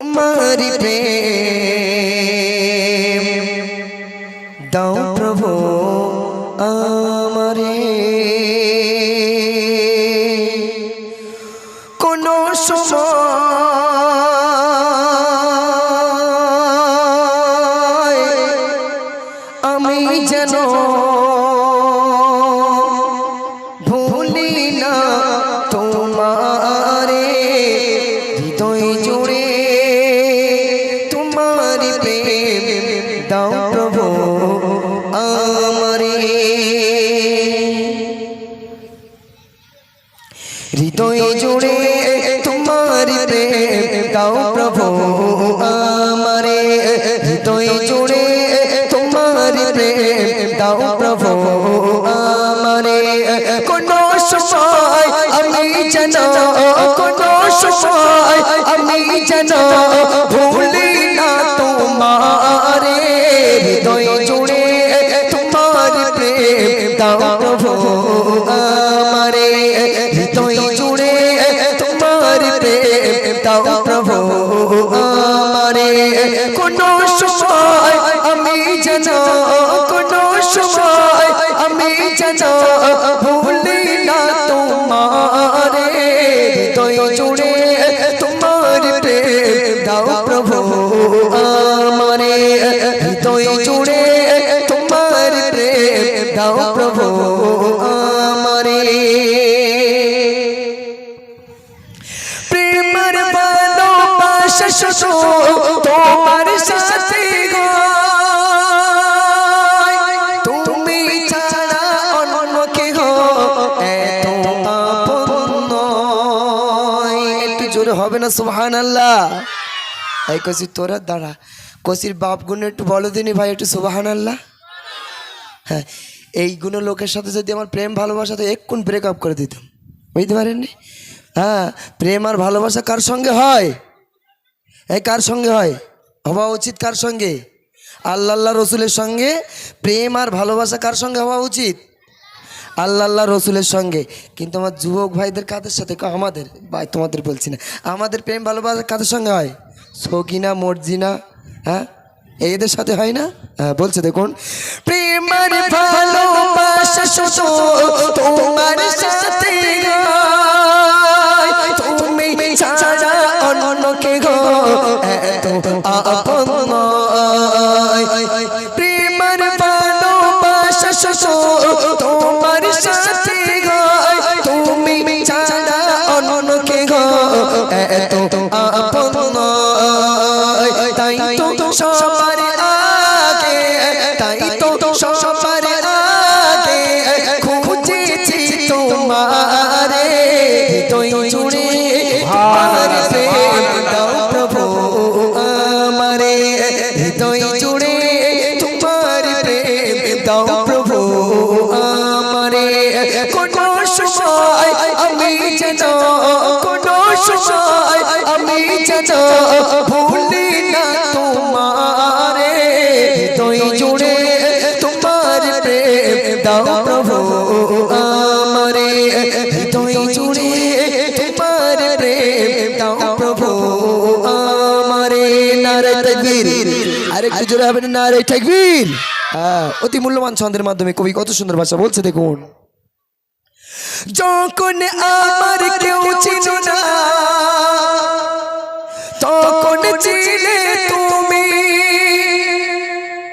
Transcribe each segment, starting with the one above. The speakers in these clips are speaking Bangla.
তোমারি প্রেম। দাও প্রভু আমারে। কোন সময় প্রভু আমারে হৃদয় জুড়ে তোমার দাও প্রভু আমারে। তোমার প্রেম দাও প্রভু আমারে। দাও প্রভু, আমারে হৃদয় জুড়ে তোমার প্রেম দাও প্রভু, আমারে। প্রেমের ভালোবাসা শুধু তোমার সাথে হবে না সুবহান আল্লাহ এই কসি তোরা দাঁড়া। কসির বাপ গুণ একটু বলো দিনি ভাই, একটু সুবাহান আল্লাহ হ্যাঁ এইগুলো লোকের সাথে যদি আমার প্রেম ভালোবাসা তো এক্ষুন ব্রেকআপ করে দিতাম। বুঝতে পারেননি? হ্যাঁ প্রেম আর ভালোবাসা কার সঙ্গে হয়? এই কার সঙ্গে হয়? হওয়া উচিত কার সঙ্গে? আল্লাহ আল্লাহ রসুলের সঙ্গে প্রেম আর ভালোবাসা কার সঙ্গে হওয়া উচিত? আল্লাহ আল্লাহ রসুলের সঙ্গে। কিন্তু আমার যুবক ভাইদের কাদের সাথে? আমাদের। ভাই, তোমাদের বলছি না। আমাদের প্রেম ভালোবাসা কাদের সঙ্গে হয়? সকিনা মর্জিনা হ্যাঁ? এদের সাথে হয় না? হ্যাঁ বলছে দেখুন। প্রেম আর নারে তাকবীর। আরেকটু জোরে হবে না নারে তাকবীর। হ্যাঁ অতি মূল্যবান ছন্দের মাধ্যমে কবি কত সুন্দর ভাষা বলছে দেখুন। যখন আমার কেউ চিনো না তখন চিনে তুমি।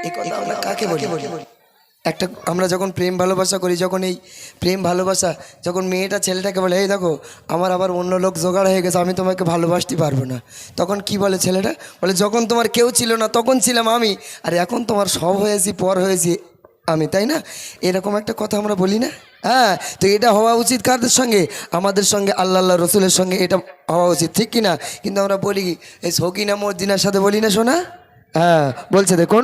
এই কথা আমরা কাকে বলি? একটা, আমরা যখন প্রেম ভালোবাসা করি, যখন এই প্রেম ভালোবাসা, যখন মেয়েটা ছেলেটাকে বলে, এই দেখো, আমার আবার অন্য লোক জোগাড় হয়ে গেছে, আমি তোমাকে ভালোবাসতে পারব না। তখন কি বলে ছেলেটা? বলে, যখন তোমার কেউ ছিল না, তখন ছিলাম আমি। আর এখন তোমার সব হয়েছি, পর হয়েছি আমি, তাই না? এরকম একটা কথা আমরা বলি না? হ্যাঁ তো এটা হওয়া উচিত কাদের সঙ্গে? আমাদের সঙ্গে, আল্লাহ আল্লাহ, রসুলের সঙ্গে এটা হওয়া উচিত, ঠিক কি না কিন্তু আমরা বলি, এই সকিনা মর্দিনার সাথে বলি না শোনা হ্যাঁ বলছে দেখুন।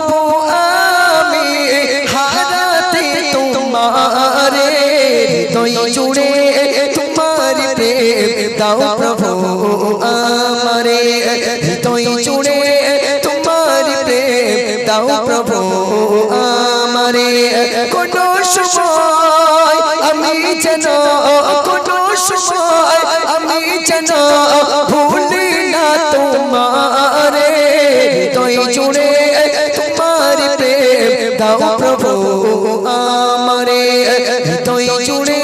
হৃদয় জুড়ে তোমার প্রেম দাও প্রভু আমারে। হৃদয় জুড়ে তোমার প্রেম দাও প্রভু আমারে। কোন সময় আমি যেন, কোন সময় আমি যেন ভুলি না তোমারে। হৃদয় জুড়ে তোমার প্রেম দাও প্রভু আমারে। হৃদয় জুড়ে